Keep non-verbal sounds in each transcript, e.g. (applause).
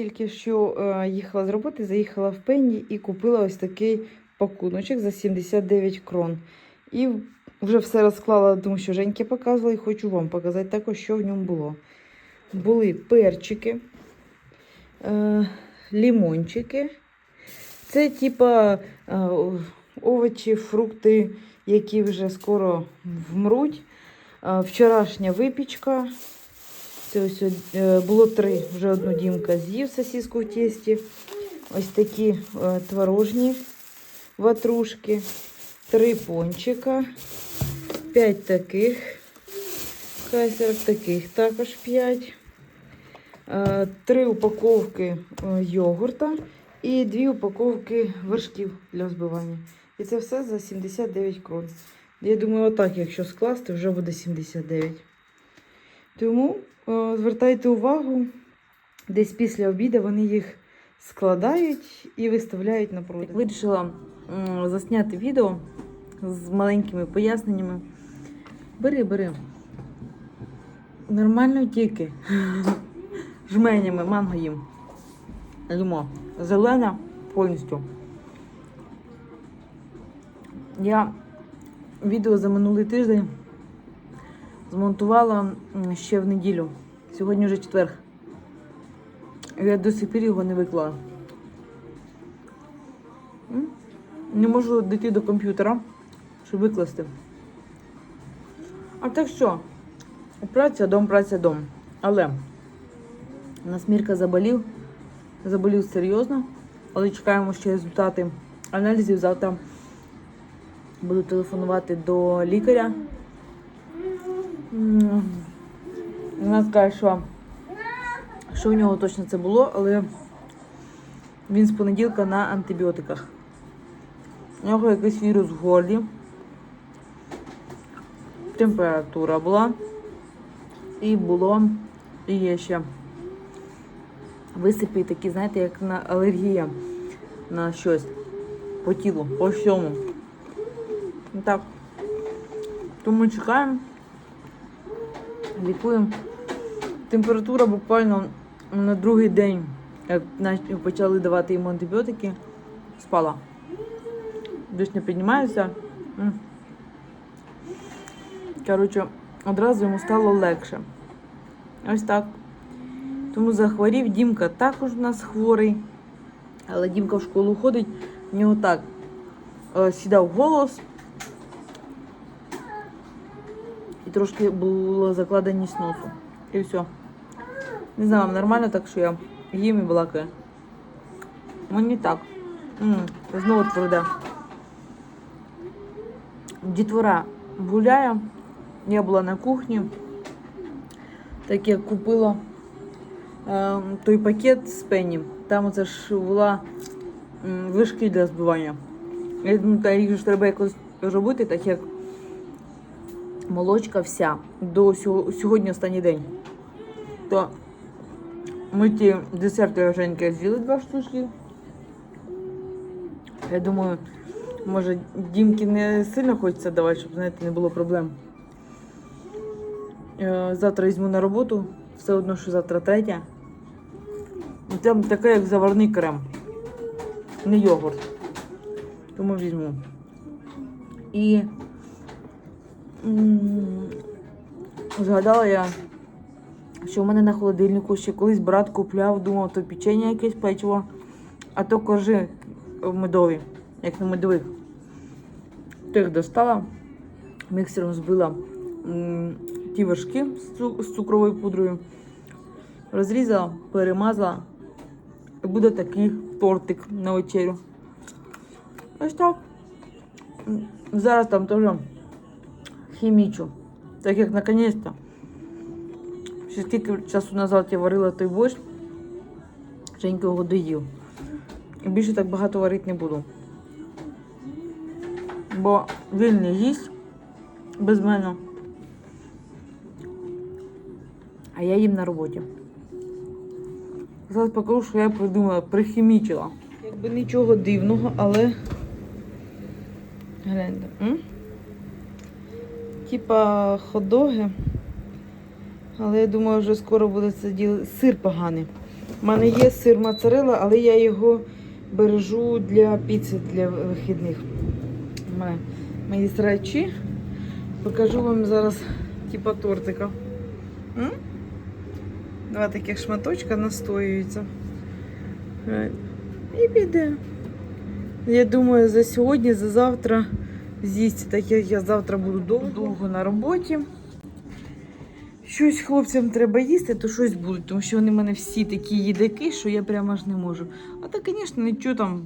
тільки що е, їхала з роботи, заїхала в Пенні і купила ось такий пакуночок за 79 крон. І вже все розклала, тому що Женьки показувала, і хочу вам показати також, що в ньому було. Були перчики, е, лімончики. Це типа е, овочі, фрукти, які вже скоро вмруть. Вчорашня випічка. Це ось е, було три. Вже одну дімка з'їв сосиску в тісті. Ось такі е, творожні ватрушки, три пончика, п'ять таких. Кайсерів таких також п'ять. Е, Три упаковки йогурта і дві упаковки вершків для взбивання. І це все за 79 крон. Я думаю, отак, якщо скласти, вже буде 79. Тому е, звертайте увагу, десь після обіду вони їх складають і виставляють на продаж. Вирішила засняти відео з маленькими поясненнями. Бери, бери. Нормально тільки. (laughs) Жменями манго їм. Їмо. Зелена повністю. Я відео за минулий тиждень змонтувала ще в неділю. Сьогодні вже четверг. Я до сих пір його не виклала. Не можу дійти до комп'ютера, щоб викласти. А так що? Праця, дом, праця, дом. Але у нас Мірка заболів. Заболів серйозно, але чекаємо ще результати аналізів. Завтра буду телефонувати до лікаря. Вона скаже, що, що у нього точно це було, але він з понеділка на антибіотиках. У нього якийсь вірус в горлі. Температура була. І було і є ще висипи такі, знаєте, як на алергія на щось по тілу, по всьому. Так. Тому чекаємо. Лікуємо. Температура буквально на другий день, як почали давати йому антибіотики, спала. Десь не піднімається. Коротше, одразу йому стало легше. Ось так. Тому захворів. Дімка також у нас хворий. Але Дімка в школу ходить, в нього так е, сідав голос. І трошки було закладеність носу. І все. Не знаю, вам нормально так, що я їм і балакаю. Мені так. М, Знову тверде. Дітвора гуляє. Я була на кухні. Так як купила е, той пакет з пені. Там оце ж була м, вишки для збивання. Я думаю, та їх ж треба якось робити, так як молочка вся до сьогодні останній день. То ми ті десерти Женьки з'їли два штучки. Я думаю, може Дімки не сильно хочеться давати, щоб знаєте, не було проблем. Е, Завтра візьму на роботу, все одно, що завтра третя. І Там таке, як заварний крем. Не йогурт. Тому візьму. І згадала я, що в мене на холодильнику ще колись брат купляв, думав, то печення якесь печиво, а то коржи медові, як на медових. Тих достала, міксером збила ті вершки з, цукровою пудрою, розрізала, перемазала. І буде такий тортик на вечерю. Ось так. Зараз там теж хімічу. Так як наконець-то. Ще скільки часу назад я варила той борщ, Женька його доїв. І більше так багато варити не буду. Бо не їсть без мене. А я їм на роботі. Зараз покажу, що я придумала, прихімічила. Якби нічого дивного, але. Гляньте. Типа ходоги. Але я думаю, вже скоро буде це діло. Сир поганий. У мене є сир моцарелла, але я його бережу для піци для вихідних. Мене мої срачі. Покажу вам зараз типа тортика. М? Два таких шматочка настоюються. Е, І піде. Я думаю, за сьогодні, за завтра з'їсти, так як я завтра буду довго, на роботі. Щось хлопцям треба їсти, то щось будуть, тому що вони в мене всі такі їдаки, що я прямо аж не можу. А так, звісно, нічого там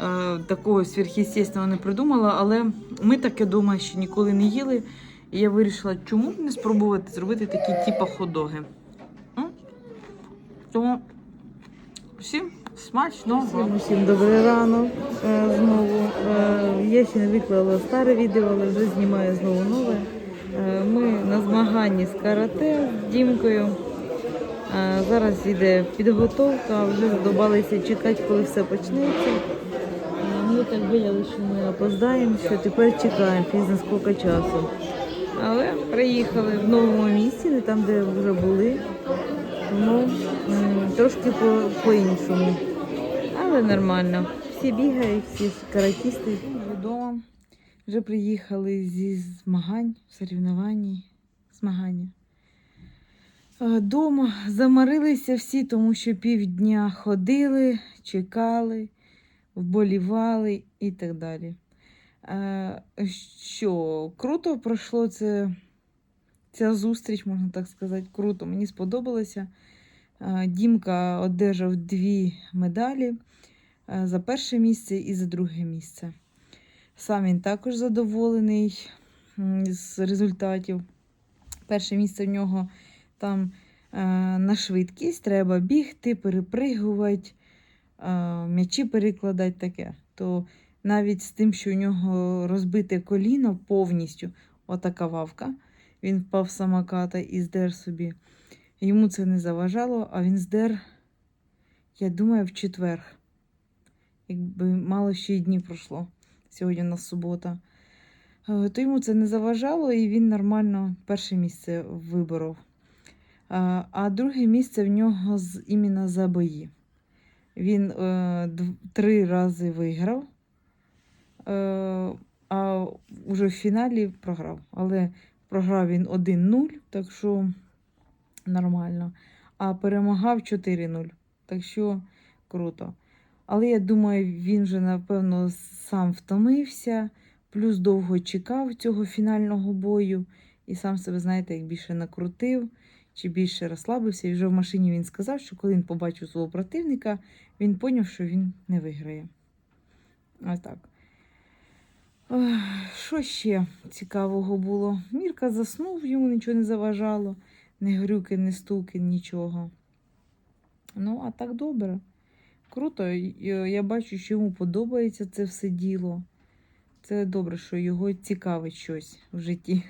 е, такого сверхъестественного не придумала, але ми таке вдома ще ніколи не їли. І я вирішила, чому б не спробувати зробити такі типа ходоги. Тому всім смачного. Усім добрий ранок е, знову. Е, Я ще не виклала старе відео, але вже знімаю знову нове. Е, Ми на змаганні з карате з Дімкою. Зараз йде підготовка, вже задобалися чекати, коли все почнеться. Ми так боялися, що ми опоздаємо, що тепер чекаємо пізно скільки часу. Але приїхали в новому місці, не там, де вже були. Тому трошки по- по-іншому. Але нормально. Всі бігають, всі каратісти. Вдома. Вже приїхали зі змагань, соревнувань, змагання. Е, Дома замарилися всі, тому що півдня ходили, чекали, вболівали і так далі. Е, Що круто пройшло це, ця зустріч, можна так сказати. Круто, мені сподобалося. Е, Дімка одержав дві медалі е, за перше місце і за друге місце. Сам він також задоволений з результатів. Перше місце в нього там е, на швидкість треба бігти, перепригувати, м'ячі перекладати таке. То навіть з тим, що у нього розбите коліно повністю, отака вавка, він впав з самоката і здер собі. Йому це не заважало, а він здер, я думаю, в четвер. Якби мало ще й днів пройшло. Сьогодні у нас субота. Е, То йому це не заважало, і він нормально перше місце виборов. А, а друге місце в нього з, іменно за бої. Він е, три рази виграв, е, а вже в фіналі програв. Але програв він 1-0, так що нормально. А перемагав 4-0. Так що круто. Але я думаю, він вже, напевно, сам втомився, плюс довго чекав цього фінального бою, і сам себе, знаєте, як більше накрутив чи більше розслабився. І вже в машині він сказав, що коли він побачив свого противника, він поняв, що він не виграє. Ось так. Що ще цікавого було? Мірка заснув, йому нічого не заважало, не грюки, не стуки, нічого. Ну, а так добре. Круто, я бачу, що йому подобається це все діло. Це добре, що його цікавить щось в житті.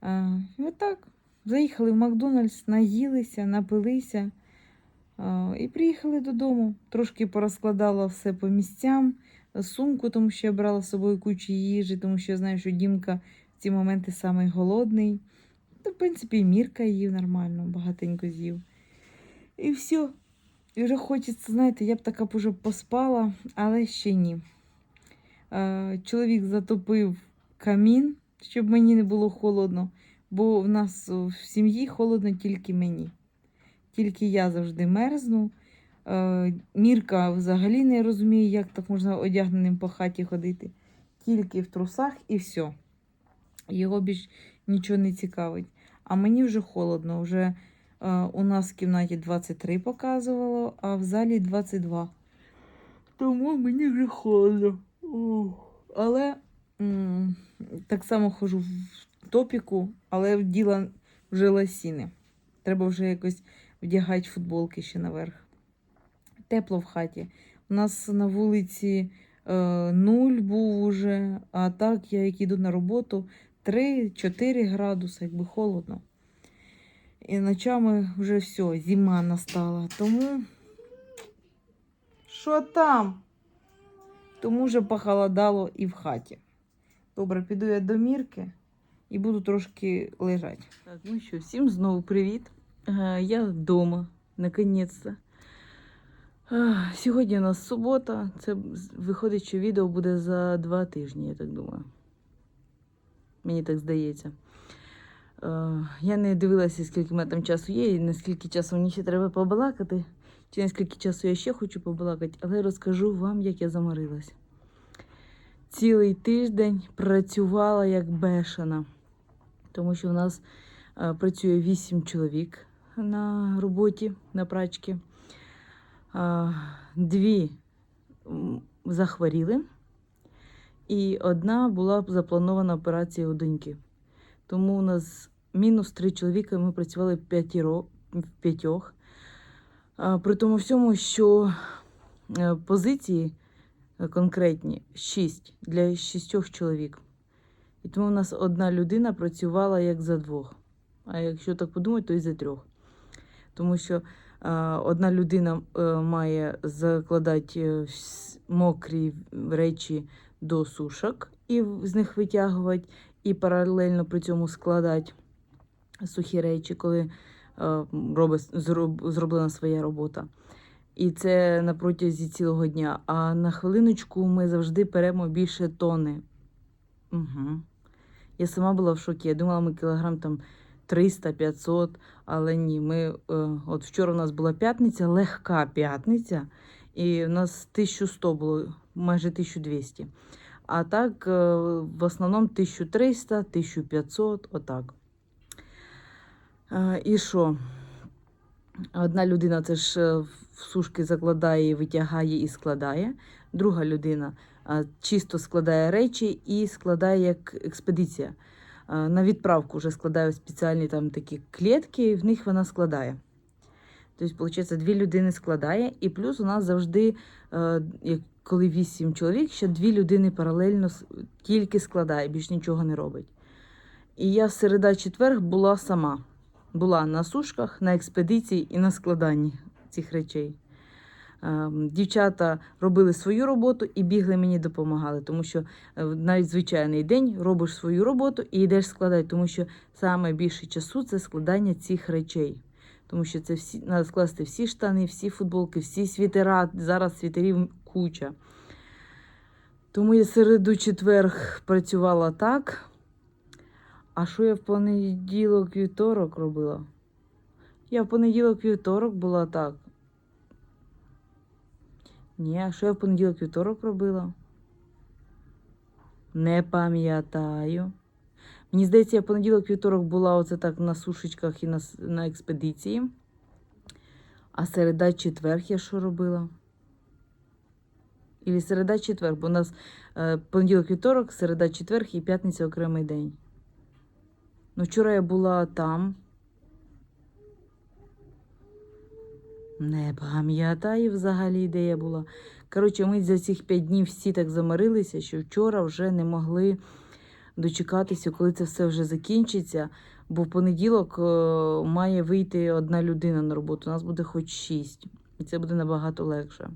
А, отак. Заїхали в Макдональдс, наїлися, напилися а, і приїхали додому. Трошки порозкладала все по місцям, сумку, тому що я брала з собою кучу їжі, тому що я знаю, що Дімка в ці моменти самий голодний. Та, в принципі, і Мірка їв нормально, багатенько з'їв. І все. І вже хочеться, знаєте, я б така б уже поспала, але ще ні. Е, чоловік затопив камін, щоб мені не було холодно, бо в нас в сім'ї холодно тільки мені. Тільки я завжди мерзну. Е, Мірка взагалі не розуміє, як так можна одягненим по хаті ходити. Тільки в трусах і все. Його більш нічого не цікавить. А мені вже холодно. Вже е, у нас в кімнаті 23 показувало, а в залі 22. Тому мені вже холодно. Але м, так само ходжу в топіку, але вділа вже ласіни. Треба вже якось вдягати футболки ще наверх. Тепло в хаті. У нас на вулиці е, нуль був уже, а так я як іду на роботу 3-4 градуси, якби холодно. І ночами вже все, зима настала. Тому. Що там? Тому вже похолодало і в хаті. Добре, піду я до мірки і буду трошки лежати. Так, ну що, всім знову привіт. Е, Я вдома. наконець-то. Сьогодні у нас субота. Це виходить, що відео буде за два тижні, я так думаю. Мені так здається. Е, Я не дивилася, скільки в мене там часу є, і наскільки часу мені ще треба побалакати, чи наскільки часу я ще хочу побалакати, але розкажу вам, як я заморилась. Цілий тиждень працювала як бешена, тому що в нас е, працює вісім чоловік на роботі, на прачці. Дві захворіли, і одна була запланована операція у доньки. Тому у нас мінус три чоловіка, ми працювали в п'ятьох. При тому всьому, що е, позиції е, конкретні шість для шістьох чоловік. І тому у нас одна людина працювала як за двох. А якщо так подумати, то і за трьох. Тому що одна людина е, має закладати мокрі речі до сушок і з них витягувати, і паралельно при цьому складати сухі речі, коли е, робить, зроб, зроблена своя робота. І це на протязі цілого дня. А на хвилиночку ми завжди беремо більше тони. Угу. Я сама була в шокі. Я думала, ми кілограм там 300-500, але ні. Ми, е, от вчора у нас була п'ятниця, легка п'ятниця, і у нас 1100 було, майже 1200. А так, е, в основному 1300, 1500, отак. Е, І що? Одна людина це ж е, в сушки закладає, витягає і складає. Друга людина чисто складає речі і складає як експедиція. На відправку вже складає спеціальні там такі клітки, і в них вона складає. Тобто, виходить, дві людини складає, і плюс у нас завжди, е, коли вісім чоловік, ще дві людини паралельно тільки складає, більш нічого не робить. І я середа-четверг була сама. Була на сушках, на експедиції і на складанні цих речей. Ем, Дівчата робили свою роботу і бігли мені допомагали, тому що е, навіть звичайний день робиш свою роботу і йдеш складати, тому що саме більше часу це складання цих речей. Тому що це всі треба скласти всі штани, всі футболки, всі світера. Зараз світерів куча. Тому я середу четверг працювала так. А що я в понеділок вівторок робила? Я в понеділок вівторок була так. Ні, а що я в понеділок вівторок робила? Не пам'ятаю. Мені здається, я понеділок вівторок була оце так на сушечках і на, на експедиції. А середа четверг я що робила? Ілі середа четверг, бо у нас е, понеділок вівторок, середа четверг і п'ятниця окремий день. Ну, вчора я була там. Не пам'ятаю взагалі, де я була. Коротше, ми за цих п'ять днів всі так заморилися, що вчора вже не могли дочекатися, коли це все вже закінчиться. Бо в понеділок е, має вийти одна людина на роботу. У нас буде хоч шість. І це буде набагато легше.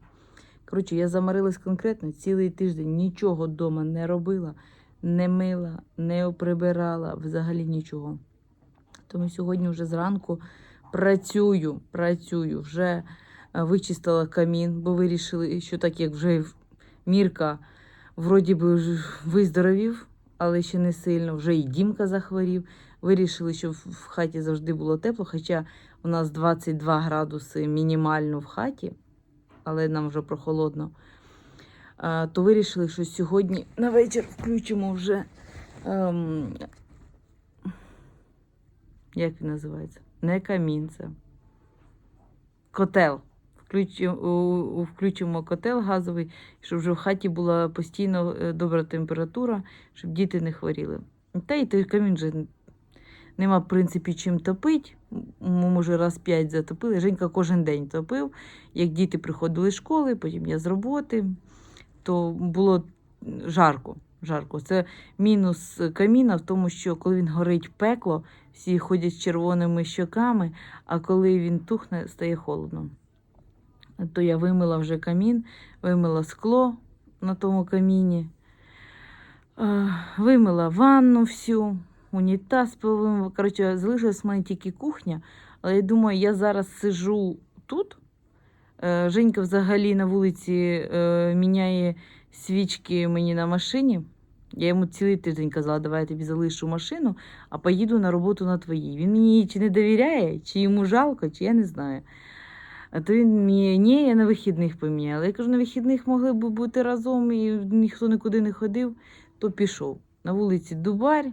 Коротше, я заморилась конкретно цілий тиждень, нічого вдома не робила, не мила, не прибирала, взагалі нічого. Тому сьогодні вже зранку працюю, працюю, вже е, вичистила камін, бо вирішили, що так як вже Мірка вроді би виздоровів, але ще не сильно, вже і Дімка захворів. Вирішили, що в хаті завжди було тепло, хоча у нас 22 градуси мінімально в хаті, але нам вже прохолодно. То вирішили, що сьогодні на вечір включимо вже. Ем, як він називається? Не камін це. Котел. Включимо, включимо котел газовий, щоб вже в хаті була постійно е, добра температура, щоб діти не хворіли. Та й той камін вже нема, в принципі, чим топити. Може, раз п'ять затопили. Женька кожен день топив. Як діти приходили з школи, потім я з роботи, то було жарко. жарко. Це мінус каміна в тому, що коли він горить пекло, всі ходять з червоними щоками, а коли він тухне, стає холодно. То я вимила вже камін, вимила скло на тому каміні, вимила ванну всю, унітаз повимила. Коротше, залишилась в мене тільки кухня, але я думаю, я зараз сижу тут. Е, Женька взагалі на вулиці е, міняє свічки мені на машині. Я йому цілий тиждень казала, давай я тобі залишу машину, а поїду на роботу на твоїй. Він мені чи не довіряє, чи йому жалко, чи я не знаю. А то він мені, ні, я на вихідних поміняла. Я кажу, на вихідних могли б бути разом і ніхто нікуди не ходив, то пішов. На вулиці Дубарь,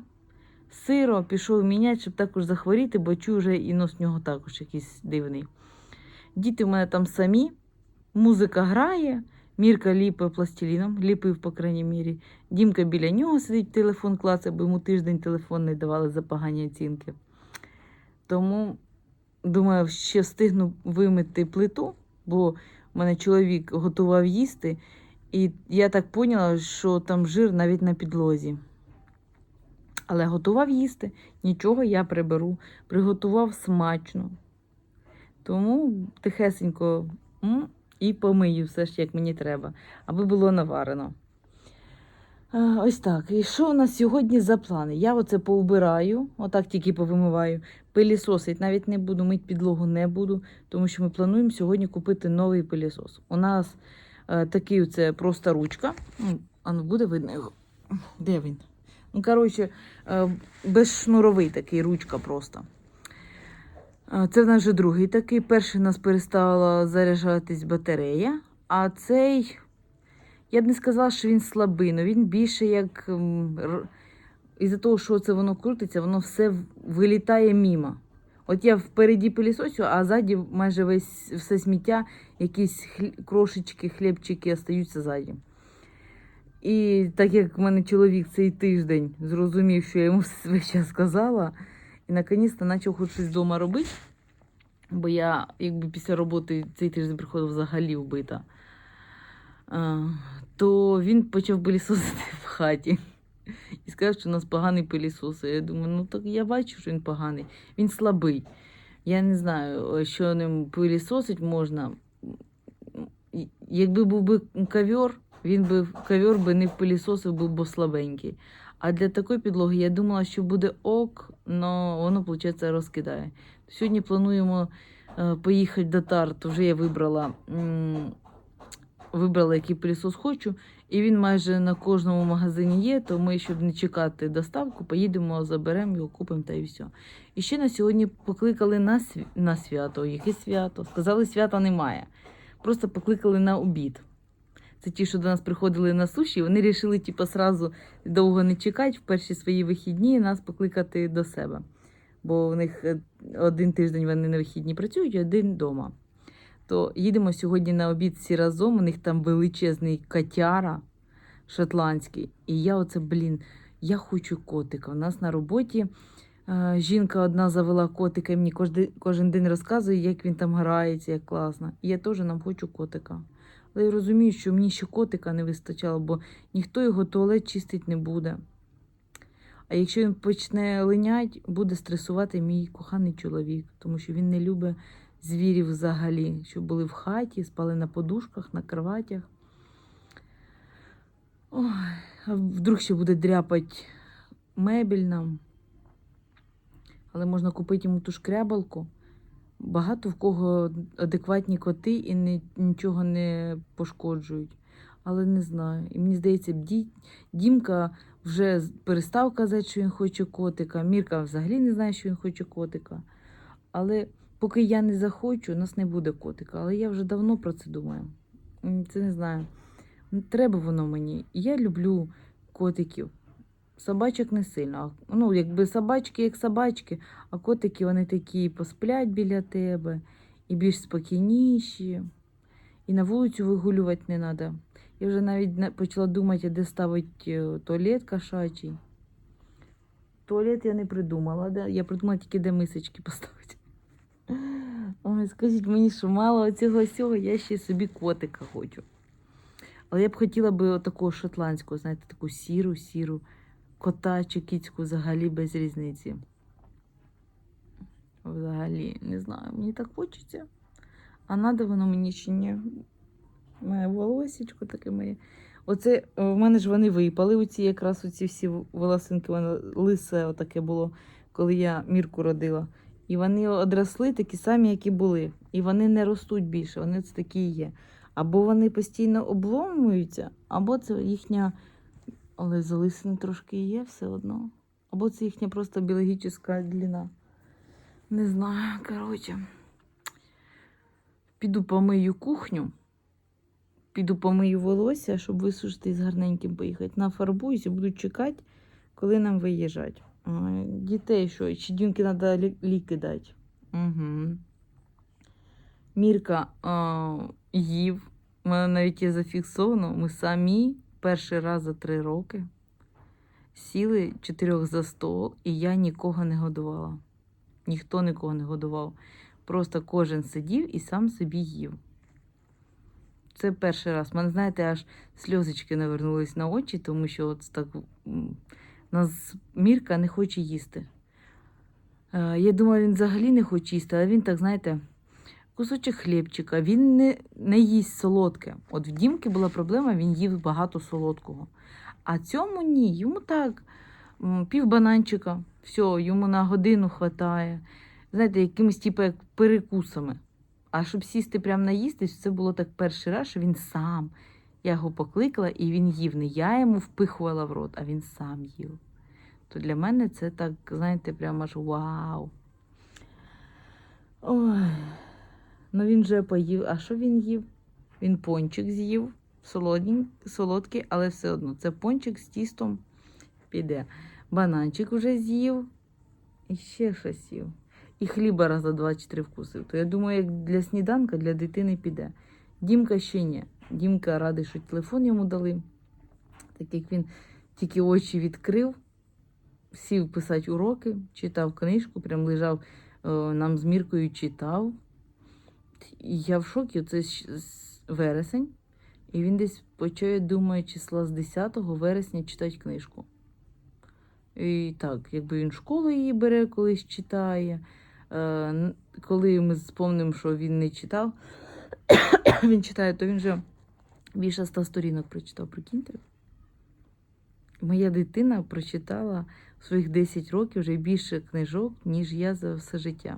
сиро, пішов міняти, щоб також захворіти, бо чую вже і нос в нього також якийсь дивний. Діти в мене там самі, музика грає, Мірка ліпить пластиліном, ліпив, по крайній мірі. Дімка біля нього сидить, телефон клацає, бо йому тиждень телефон не давали за погані оцінки. Тому, думаю, ще встигну вимити плиту, бо в мене чоловік готував їсти, і я так поняла, що там жир навіть на підлозі. Але готував їсти, нічого я приберу. Приготував смачно. Тому тихесенько і помию все ж, як мені треба, аби було наварено. Ось так. І що у нас сьогодні за плани? Я оце повбираю, отак тільки повимиваю. Пилісосить навіть не буду, мить підлогу не буду, тому що ми плануємо сьогодні купити новий пилісос. У нас е, такий оце просто ручка. А ну буде видно його. Де він? Ну, коротше, е, безшнуровий такий ручка просто. Е, Це в нас вже другий такий. Перший у нас перестала заряджатись батарея, а цей, я б не сказала, що він слабий, але він більше як. Із-за того, що це воно крутиться, воно все вилітає мімо. От я впереді пилісосю, а ззаді майже весь все сміття, якісь крошечки, хлібчики остаються ззаді. І так як в мене чоловік цей тиждень зрозумів, що я йому (laughs) весь час сказала, і наконець-то почав хоч щось вдома робити. Бо я, якби після роботи цей тиждень приходив взагалі вбита, то він почав пилісосити (laughs) в хаті. І сказав, що у нас поганий пилісос. Я думаю, ну так я бачу, що він поганий. Він слабий. Я не знаю, що ним пилісосить можна. Якби був би ковер, він би ковер би не пилісосив, був би слабенький. А для такої підлоги я думала, що буде ок, але воно, виходить, розкидає. Сьогодні плануємо е, поїхати до Тарт. Вже я вибрала, вибрала, який пилісос хочу, і він майже на кожному магазині є. То ми, щоб не чекати доставку, поїдемо, заберемо його, купимо та і все. І ще на сьогодні покликали на, сві- на свято. Яке свято? Сказали, свята немає. Просто покликали на обід. Це ті, що до нас приходили на суші, вони вирішили, типу, сразу довго не чекати, в перші свої вихідні нас покликати до себе. Бо в них е, один тиждень вони на вихідні працюють, один вдома. То їдемо сьогодні на обід всі разом. У них там величезний котяра шотландський. І я оце, блін, я хочу котика. У нас на роботі е, жінка одна завела котика, і мені кожен, кожен день розказує, як він там грається, як класно. І я теж нам хочу котика. Але я розумію, що мені ще котика не вистачало, бо ніхто його туалет чистить не буде. А якщо він почне линять, буде стресувати мій коханий чоловік, тому що він не любить звірів взагалі, що були в хаті, спали на подушках, на кроватях. Ой, а вдруг ще буде дряпати мебель нам. Але можна купити йому ту шкрябалку. Багато в кого адекватні коти і не, нічого не пошкоджують. Але не знаю. І мені здається, Ді, Дімка вже перестав казати, що він хоче котика. Мірка взагалі не знає, що він хоче котика. Але поки я не захочу, у нас не буде котика. Але я вже давно про це думаю. Це не знаю. Треба воно мені. Я люблю котиків. Собачок не сильно. Ну, якби собачки, як собачки, а котики вони такі посплять біля тебе і більш спокійніші. І на вулицю вигулювати не треба. Я вже навіть на- почала думати, де ставити туалет кошачий. Туалет я не придумала, я придумала тільки де мисочки (laughs) поставити. Скажіть мені, що мало цього всього, я ще собі котика хочу. Але я б хотіла би такого шотландського, знаєте, таку сіру, сіру, кота чи кіцьку взагалі без різниці. Взагалі, не знаю, мені так хочеться. А надо воно мені чи ні? Моє волосічко таке моє. Оце е, в мене ж вони випали, оці якраз оці всі волосинки, воно лисе отаке було, коли я мірку родила. І вони одросли такі самі, як і були. І вони не ростуть більше, вони це такі є. Або вони постійно обломуються, або це їхня. Але залисини трошки є все одно. Або це їхня просто біологічна длина. Не знаю, коротше. Піду помию кухню, піду помию волосся, щоб висушити з гарненьким поїхати. Нафарбуюсь і буду чекати, коли нам виїжджати. Дітей що? Чи дімки треба ліки дати? Угу. Мірка а, їв. У мене навіть є зафіксовано. Ми самі перший раз за три роки сіли чотирьох за стол, і я нікого не годувала. Ніхто нікого не годував. Просто кожен сидів і сам собі їв. Це перший раз. У мене, знаєте, аж сльозочки навернулись на очі, тому що от так нас Мірка не хоче їсти. Е, Я думаю, він взагалі не хоче їсти, але він так, знаєте, кусочок хлібчика, він не, не їсть солодке. От в Дімки була проблема, він їв багато солодкого. А цьому ні, йому так, пів бананчика, все, йому на годину хватає. Знаєте, якимось типу як перекусами. А щоб сісти прямо наїстись, це було так перший раз, що він сам. Я його покликала і він їв. Не я йому впихувала в рот, а він сам їв. То для мене це так, знаєте, прямо аж вау. Ой. Ну він вже поїв. А що він їв? Він пончик з'їв, солодкий, але все одно. Це пончик з тістом піде. Бананчик вже з'їв. І ще щось їв. І хліба два чи три вкусив. То я думаю, як для сніданка для дитини піде. Дімка ще ні. Дімка радий, що телефон йому дали. Так як він тільки очі відкрив, сів писати уроки, читав книжку, прям лежав е, нам з міркою читав. Я в шокі, це вересень. І він десь почав, думаю, числа з 10 вересня читати книжку. І так, якби він школу її бере, колись читає. Е, коли ми спомнимо, що він не читав, (coughs) він читає, то він вже більше ста сторінок прочитав, прикиньте. Моя дитина прочитала своїх 10 років вже більше книжок, ніж я за все життя.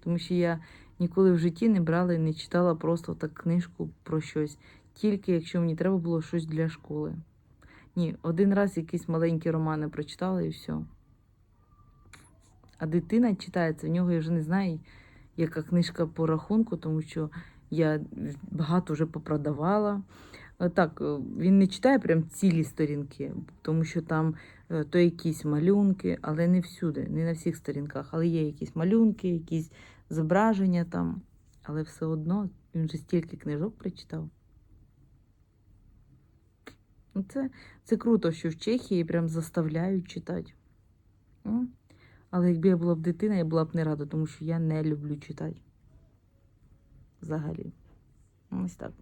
Тому що я ніколи в житті не брала і не читала просто так книжку про щось, тільки якщо мені треба було щось для школи. Ні, один раз якісь маленькі романи прочитала і все. А дитина читається, в нього я вже не знаю, яка книжка по рахунку, тому що я багато вже попродавала. Е, Так, е, він не читає прям цілі сторінки, тому що там е, то якісь малюнки, але не всюди, не на всіх сторінках. Але є якісь малюнки, якісь зображення там. Але все одно він вже стільки книжок прочитав. Ну, Це, це круто, що в Чехії прям заставляють читати. Але якби я була б дитина, я була б не рада, тому що я не люблю читати. Взагалі. Ось так.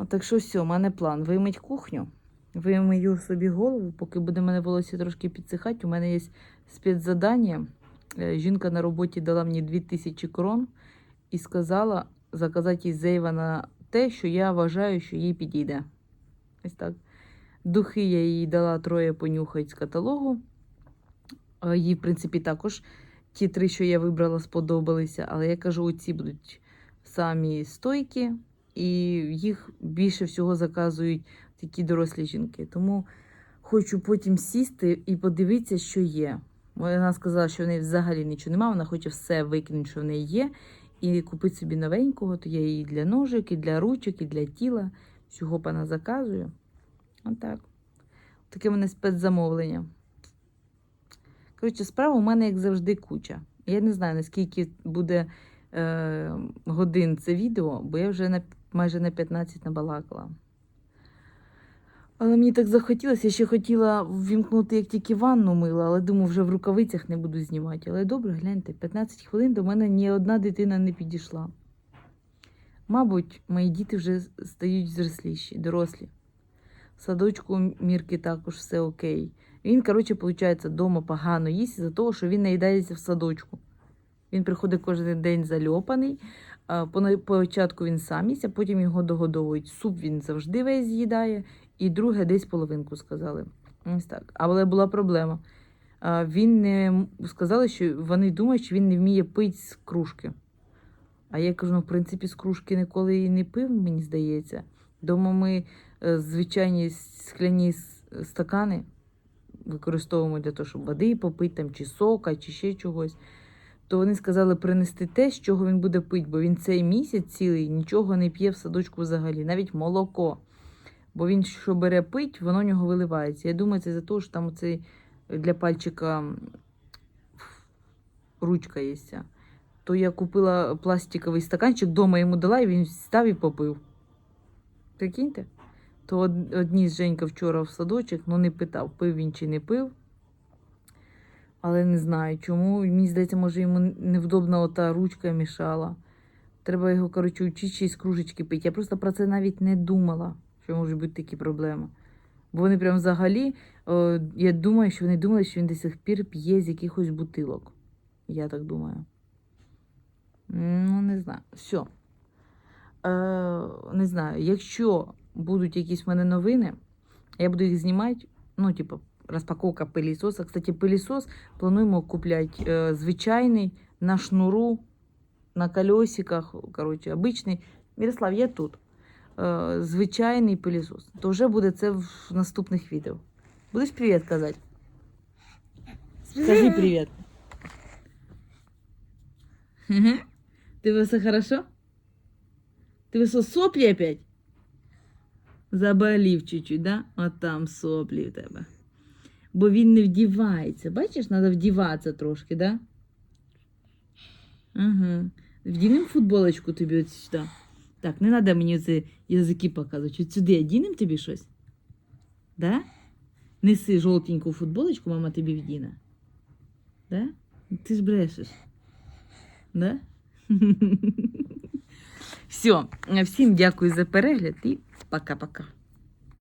От так що все, у мене план. Вимить кухню, вимию собі голову, поки буде мене волосся трошки підсихати. У мене є спецзадання. Е, Жінка на роботі дала мені 2000 крон і сказала заказати із Зейва на те, що я вважаю, що їй підійде. Ось так. Духи я їй дала троє понюхати з каталогу. Е, Їй, в принципі, також ті три, що я вибрала, сподобалися. Але я кажу, оці будуть самі стойкі, і їх більше всього заказують такі дорослі жінки. Тому хочу потім сісти і подивитися, що є. Вона сказала, що в неї взагалі нічого немає, вона хоче все викинути, що в неї є, і купити собі новенького, то я її для ножик, і для ручок, і для тіла. Всього пана заказую. Отак. Таке в мене спецзамовлення. Коротше, справа у мене, як завжди, куча. Я не знаю, наскільки буде е, годин це відео, бо я вже на, майже на 15 набалакала. Але мені так захотілося, я ще хотіла ввімкнути, як тільки ванну мила, але думаю, вже в рукавицях не буду знімати. Але добре, гляньте, 15 хвилин до мене ні одна дитина не підійшла. Мабуть, мої діти вже стають зросліші, дорослі. В садочку Мірки також все окей. Він, коротше, виходить, вдома погано їсть із-за того, що він наїдається в садочку. Він приходить кожен день зальопаний. Початку він сам їсть, а потім його догодовують. Суп він завжди весь з'їдає, і друге десь половинку сказали. Ось так. Але була проблема. він не сказали, що вони думають, що він не вміє пити з кружки. А я кажу, ну, в принципі, з кружки ніколи і не пив, мені здається. Дома ми е, звичайні скляні стакани використовуємо для того, щоб води попити, там, чи сока, чи ще чогось. То вони сказали принести те, з чого він буде пити, бо він цей місяць цілий нічого не п'є в садочку взагалі, навіть молоко. Бо він що бере пить, воно в нього виливається. Я думаю, це за те, що там цей для пальчика ручка є. То я купила пластиковий стаканчик, вдома йому дала, і він став і попив. Прикиньте? То од- одніс Женька вчора в садочок, ну не питав, пив він чи не пив. Але не знаю чому. Мені здається, може йому невдобна ота ручка мішала. Треба його, коротше, вчити ще з кружечки пити. Я просто про це навіть не думала, що можуть бути такі проблеми. Бо вони прям взагалі, е, я думаю, що вони думали, що він до сих пір п'є з якихось бутилок. Я так думаю. Ну, не знаю. Все. Е, не знаю, якщо будуть якісь в мене новини, я буду їх знімати. Ну, типу, розпаковка пилісоса. Кстати, пилісос плануємо купляти е, звичайний на шнуру, на колесиках, коротше, обичний. Мирослав, я тут. Е, звичайний пилісос. То вже буде це в наступних відео. Будеш привіт казати? Скажи привіт. Мгм. Тебе все хорошо? Тебе що, соплі опять? Заболів чуть-чуть, да? А там соплі в тебе. Бо він не вдівається. Бачиш, треба вдіватися трошки, да? Угу. Вдінемо футболочку тобі от сюди. Так, не треба мені ці язики показувати. Сюди одінемо тобі щось? Да? Неси жовтеньку футболочку, мама тобі вдіне. Да? Ти ж брешеш. Да? (laughs) Все, всім дякую за перегляд і пока-пока.